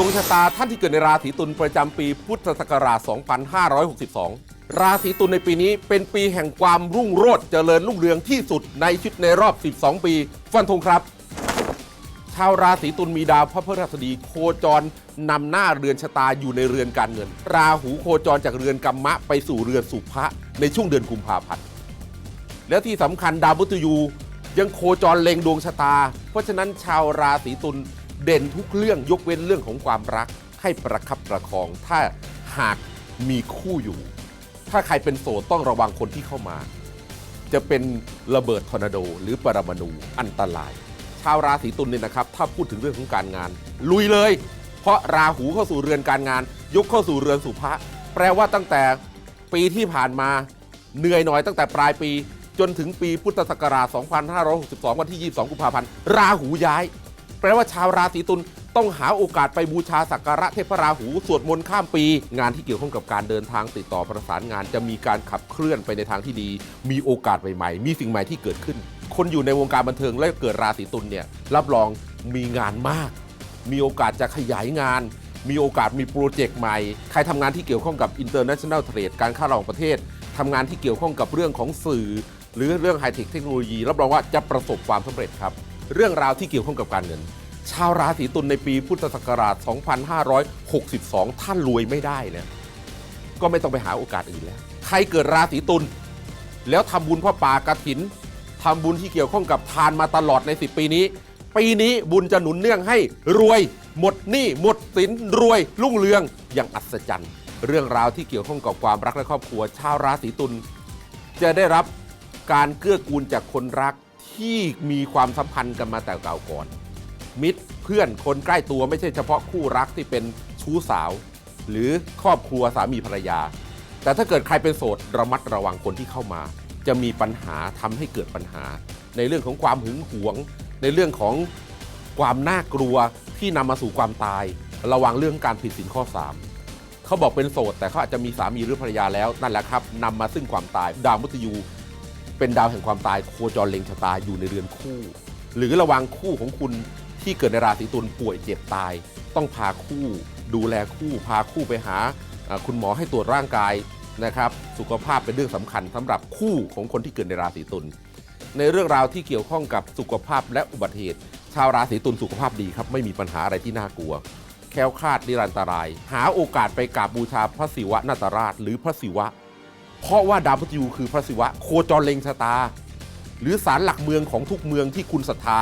ดวงชะตาท่านที่เกิดในราศีตุลประจำปีพุทธศักราช 2562 ราศีตุลในปีนี้เป็นปีแห่งความรุ่งโรจน์เจริญรุ่งเรืองที่สุดในชีวิตในรอบ 12 ปี ฟันธงครับ ชาวราศีตุลมีดาวพระพฤหัสบดีโคจรนำหน้าเรือนชะตาอยู่ในเรือนการเงิน ราหูโคจรจากเรือนกัมมะไปสู่เรือนสุภะในช่วงเดือนกุมภาพันธ์ แล้วที่สำคัญดาวมุตยูยังโคจรเล็งดวงชะตา เพราะฉะนั้นชาวราศีตุล เด่นทุกเรื่องยกเว้นเรื่องของความรักให้ประคับประคอง ถ้าหากมีคู่อยู่ ถ้าใครเป็นโสดต้องระวังคนที่เข้ามา จะเป็นระเบิดทอร์นาโด หรือปรมาณูอันตราย ชาวราศีตุลเนี่ยนะครับ ถ้าพูดถึงเรื่องของการงาน ลุยเลย เพราะราหูเข้าสู่เรือนการงาน ยกเข้าสู่เรือนสุภะแปลว่าตั้งแต่ปีที่ผ่านมาเหนื่อยหน่อยตั้งแต่ปลายปีจนถึงปีพุทธศักราช 2562 วันที่ 22 กุมภาพันธ์ ราหูย้าย แปลว่าชาวราศีตุลต้องหาโอกาสไปบูชาสักการะเทพราหูสวดมนต์ข้ามปี งานที่เกี่ยวข้องกับการเดินทางติดต่อประสานงาน จะมีการขับเคลื่อนไปในทางที่ดี มีโอกาสใหม่ๆ มีสิ่งใหม่ที่เกิดขึ้น คนอยู่ในวงการบันเทิงและเกิดราศีตุลเนี่ยรับรองมีงานมาก มีโอกาสจะขยายงาน มีโอกาสมีโปรเจกต์ใหม่ ใครทำงานที่เกี่ยวข้องกับ international trade การค้าระหว่างประเทศทำงานที่เกี่ยวข้องกับเรื่องของสื่อ หรือเรื่องไฮเทคเทคโนโลยีรับรองว่าจะประสบความสำเร็จครับ เรื่องราวที่เกี่ยวข้องกับการเงิน ชาวราศีตุลในปีพุทธศักราช 2562 ท่านรวยไม่ได้เนี่ยก็ไม่ต้องไปหาโอกาสอื่นแล้ว ใครเกิดราศีตุลแล้วทำบุญพ่อป่ากระถินทำบุญที่เกี่ยวข้องกับทานมาตลอดใน 10 ปีนี้ ปีนี้บุญจะหนุนเนื่องให้รวย หมดหนี้หมดสินรวยรุ่งเรืองอย่างอัศจรรย์ เรื่องราวที่เกี่ยวข้องกับความรักและครอบครัว ชาวราศีตุลจะได้รับการเกื้อกูลจากคนรัก ที่มีความสัมพันธ์กันมาแต่เก่าก่อน มิตรเพื่อนคนใกล้ตัวไม่ใช่เฉพาะคู่รักที่เป็นชู้สาว หรือครอบครัวสามีภรรยา แต่ถ้าเกิดใครเป็นโสดระมัดระวังคนที่เข้ามา จะมีปัญหาทำให้เกิดปัญหา ในเรื่องของความหึงหวง ในเรื่องของความน่ากลัวที่นำมาสู่ความตาย ระวังเรื่องการผิดศีลข้อ 3 เขาบอกเป็นโสด แต่เขาอาจจะมีสามีหรือภรรยาแล้วนั่นแหละครับนำมาซึ่งความตายดาวมุตยู เป็นดาวแห่งความตายโคจรเล็งชะตาอยู่ในเรือนคู่ หรือระวังคู่ของคุณที่เกิดในราศีตุลป่วยเจ็บตาย ต้องพาคู่ ดูแลคู่พาคู่ไปหาคุณหมอให้ตรวจร่างกายนะครับสุขภาพเป็นเรื่องสำคัญสำหรับคู่ของคนที่เกิดในราศีตุลในเรื่องราวที่เกี่ยวข้องกับสุขภาพและอุบัติเหตุ ชาวราศีตุลสุขภาพดีครับ ไม่มีปัญหาอะไรที่น่ากลัว แค้วคาดนิรันตราย หาโอกาสไปกราบบูชาพระศิวะนาตราช หรือพระศิวะ เพราะว่าดาวพฤหัสคือพระศิวะโคจรเล็งชะตา หรือศาลหลักเมืองของทุกเมืองที่คุณศรัทธา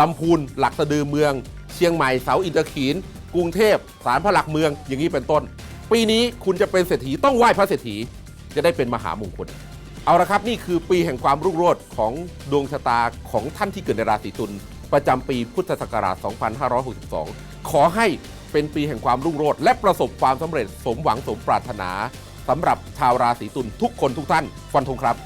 ลำพูนหลักสะดือเมือง เชียงใหม่เสาอินทขีน กรุงเทพศาลพระหลักเมืองอย่างนี้เป็นต้น ปีนี้คุณจะเป็นเศรษฐีต้องไหว้พระเศรษฐีจะได้เป็นมหามงคลเอาละครับนี่คือปีแห่งความรุ่งโรจน์ของดวงชะตาของท่านที่เกิดในราศีตุลประจำปีพุทธศักราช 2562 ขอให้เป็นปีแห่งความรุ่งโรจน์และประสบความสำเร็จสมหวังสมปรารถนา สำหรับชาวราศีตุลทุกคนทุกท่านฟันธงครับ